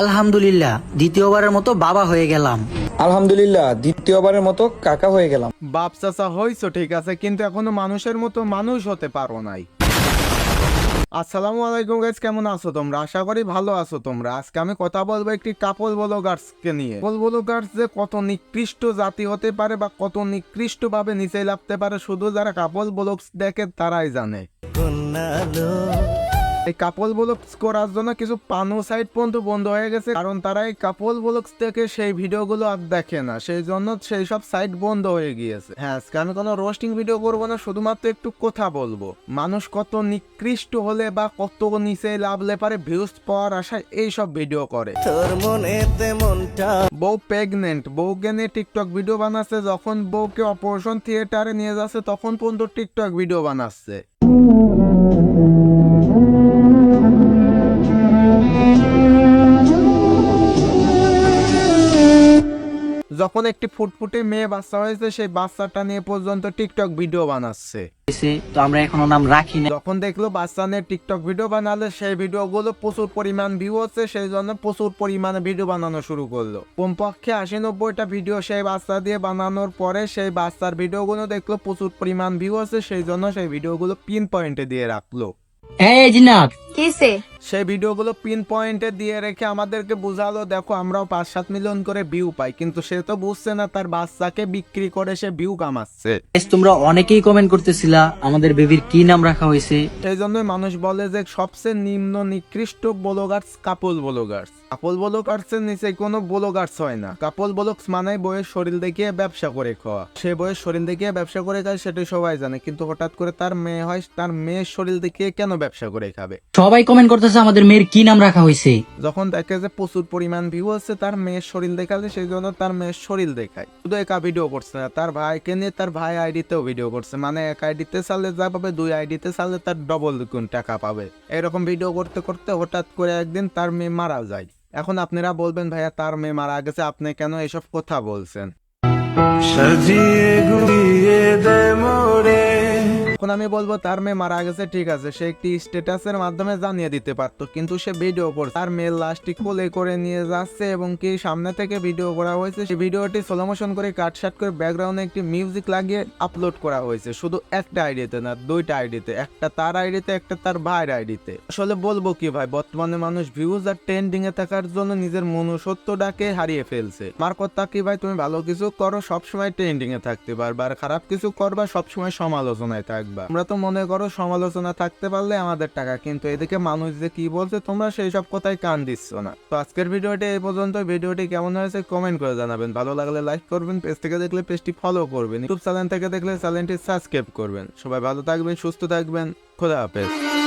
আলহামদুলিল্লাহ দ্বিতীয়বারের মতো বাবা হয়ে গেলাম। আলহামদুলিল্লাহ দ্বিতীয়বারের মতো কাকা হয়ে গেলাম। বাপ চাচা হইছো ঠিক আছে কিন্তু এখনও মানুষের মতো মানুষ হতে পারো নাই। আসসালামু আলাইকুম গাইস কেমন আছো তোমরা? আশা করি ভালো আছো তোমরা। আজকে আমি কথা বলব একটি কাপল ব্লগার্স কে নিয়ে। কাপল ব্লগার্স যে কত নিকৃষ্ট জাতি হতে পারে বা কত নিকৃষ্ট ভাবে নিচে লাভতে পারে শুধু যারা কাপল ব্লগস দেখে তারাই জানে। এই কাপল ব্লগস করার জন্য কিছু পানো সাইট পর্যন্ত বন্ধ হয়ে গেছে কারণ তারা এই কাপল ব্লগস থেকে সেই ভিডিওগুলো আর দেখে না। সেই জন্য সেই সব সাইট বন্ধ হয়ে গিয়েছে। হ্যাঁ আজকে আমি কোনো রোস্টিং ভিডিও করব না শুধুমাত্র একটু কথা বলব। মানুষ কত নিকৃষ্ট হলে বা কত নিচে লাভলে পারে ভিউজ পাওয়ার আশায় এই সব ভিডিও করে। তোর মনে তেমনটা বউ প্রেগনেন্ট বউকে নিয়ে টিকটক ভিডিও বানাচ্ছে যখন বউকে অপারেশন থিয়েটারে নিয়ে যাচ্ছে তখন পর্যন্ত টিকটক ভিডিও বানাচ্ছে। যখন একটি ফুটফুটে মেয়ে বাচ্চা হয়েছে সেই বাচ্চাটা নিয়ে পর্যন্ত টিকটক ভিডিও বানাচ্ছে। তো আমরা এখনও নাম রাখি না। যখন দেখল বাচ্চা নিয়ে টিকটক ভিডিও বানালে সেই ভিডিওগুলো প্রচুর পরিমাণ ভিউ হচ্ছে সেই জন্য প্রচুর পরিমাণে ভিডিও বানানো শুরু করল। কমপক্ষে আশি নব্বইটা ভিডিও সেই বাচ্চা দিয়ে বানানোর পরে সেই বাচ্চার ভিডিওগুলো দেখল প্রচুর পরিমাণ ভিউ হচ্ছে সেই জন্য সেই ভিডিওগুলো পিন পয়েন্টে দিয়ে রাখল। এই জিনাত কিসে সেই ভিডিওগুলো পিন পয়েন্টে দিয়ে রেখে আমাদেরকে বুঝালো দেখো আমরাও পাঁচ সাত মিলিয়ন করে ভিউ পাই। কিন্তু সে তো বুঝছে না তার বাচ্চাকে বিক্রি করে সে ভিউ কামাচ্ছে। তোমরা অনেকেই কমেন্ট করতেছিলা আমাদের বেবির কি নাম রাখা হয়েছে? সেই জন্যই মানুষ বলে যে সবচেয়ে নিম্ন নিকৃষ্ট ব্লগার্স কাপল ব্লগার্স। কাপল ব্লগার্সের নিচে কোনো ব্লগার্স হয় না। কাপল ব্লগস মানে বইয়ের শরীর দেখিয়ে ব্যবসা করে খাওয়া। সে বইয়ের শরীর দেখিয়ে ব্যবসা করে খায় সেটাই সবাই জানে। কিন্তু হঠাৎ করে তার মেয়ে হয় তার মেয়ের শরীর দেখিয়ে কেন ব্যবসা করে খাবে? সবাই কমেন্ট করতেছে আমাদের মেয়ের কি নাম রাখা হয়েছে? যখন দেখে যে প্রচুর পরিমাণ ভিউ আছে তার মেয়ের শরীর দেখালে সেই জন্য তার মেয়ের শরীর দেখায়। শুধু একা ভিডিও করছে না তার ভাইকে নিয়ে তার ভাই আইডিতেও ভিডিও করছে। মানে এক আইডিতে চালে যা পাবে দুই আইডিতে চালে তার ডবল গুণ টাকা পাবে। এরকম ভিডিও করতে করতে হঠাৎ করে একদিন তার মেয়ে মারা যায়। এখন আপনারা বলবেন ভাইয়া তার মেয়ে মারা গেছে আপনি কেন এসব কথা বলছেন? সাজিয়ে গুলিয়ে দে মোরে। এখন আমি বলব, তার মেয়ে মারা গেছে, ঠিক আছে। সে একটি স্ট্যাটাসের মাধ্যমে জানিয়ে দিতে পারতো, কিন্তু সে ভিডিও করছে তার মেয়ের লাশটি কোলে করে নিয়ে যাচ্ছে এবং কি সামনে থেকে ভিডিও করা হয়েছে। সেই ভিডিওটি মোশন করে কাটশাট করে ব্যাকগ্রাউন্ডে একটি মিউজিক লাগিয়ে আপলোড করা হয়েছে। শুধু একটা আইডিতে না, দুইটা আইডিতে একটা তার আইডিতে একটা তার ভাইয়ের আইডিতে আসলে বলব কি ভাই, বর্তমানে মানুষ ভিউজ আর ট্রেন্ডিং এ থাকার জন্য নিজের মনুষ্যত্বটাকে হারিয়ে ফেলছে। আমার কথা কি ভাই, তুমি ভালো কিছু করো, সবসময় ট্রেন্ডিং এ থাকতে পারবা। আর খারাপ কিছু করবা, সবসময় সমালোচনায় থাকবা। আমরা তো মনে করো সমালোচনা থাকতে পারলে আমাদের টাকা, কিন্তু এদিকে মানুষ যে কি বলছে, তোমরা সেই সব কথায় কান দিচ্ছ না। তো আজকের ভিডিওটি এই পর্যন্ত। ভিডিওটি কেমন হয়েছে কমেন্ট করে জানাবেন। ভালো লাগলে লাইক করবেন পেজ থেকে দেখলে পেজটি ফলো করবেন। ইউটিউব চ্যানেল থেকে দেখলে চ্যানেলটি সাবস্ক্রাইব করবেন। সবাই ভালো থাকবেন, সুস্থ থাকবেন। খোদা হাফেজ।